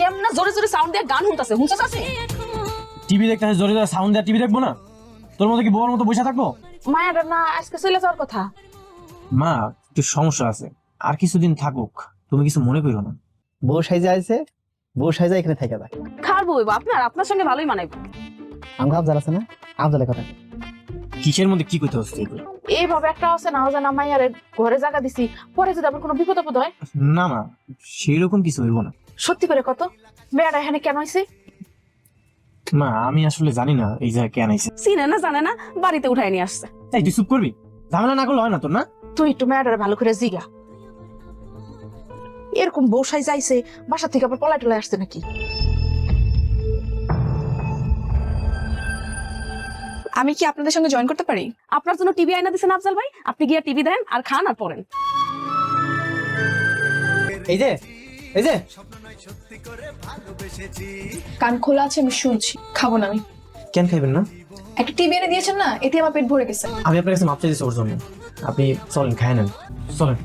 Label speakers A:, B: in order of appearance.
A: কেমনে জোরে জোরে সাউন্ড দিয়ে গান শুনতাছে শুনছস আছে
B: টিভি জোরে জোরে সাউন্ড দেওয়া টিভি দেখব না? তোর মতো কি বউর মতো বসে থাকব?
A: মায়ের না আজকে চলে যাওয়ার কথা।
B: মা একটু সমস্যা আছে। আর কিছুদিন থাকুক তুমি কিছু মনে করো না।
C: বউ সাইজে আইছে বউ সাইজে এখানে থেকে যায়।
A: খারবো আপনার আপনার সঙ্গে ভালোই মানাইবো।
C: আফজাল আছে না? আফজালের কথা।
B: কিসের মধ্যে কি করতে হচ্ছে এগুলো?
A: এইভাবে একটা আছে না যে না মাইয়ারে ঘরে জায়গা দিছি পরে যদি আবার কোনো বিপদ আপদ হয়?
B: না মা সেই রকম কিছু হইব না।
A: সত্যি করে কত? মেয়েটা এখানে কেন হয়েছে
B: মা আমি আসলে জানি না এই জায়গায় কেন আইছে
A: চিনে না জানে না বাড়িতে উঠাই নিয়ে আসছে।
B: এই তুই চুপ করবি? ঝামেলা না করলে হয় না তোর না?
A: তুই একটু মেয়েটারে ভালো করে জিগা। এরকম বসাই যাইছে বাসা থেকে আবার পলাই টলাই আসছে নাকি?
D: আমি কি আপনাদের সঙ্গে জয়েন করতে পারি?
A: আপনার জন্য টিভি আইনা দিছেন আফজাল ভাই? আপনি গিয়ে টিভি দেন আর খান আর পড়েন।
C: এই যে এই যে
D: কান খোলা আছে আমি শুনছি। খাব না আমি।
B: কেন খাইবেন না?
D: একটা টিভি এনে দিয়েছেন না? এতে আমার পেট ভরে গেছে।
B: আমি আপনার কাছে মাপ চাইছি ওর জন্য। আপনি চলেন খাই নেন। চলেন।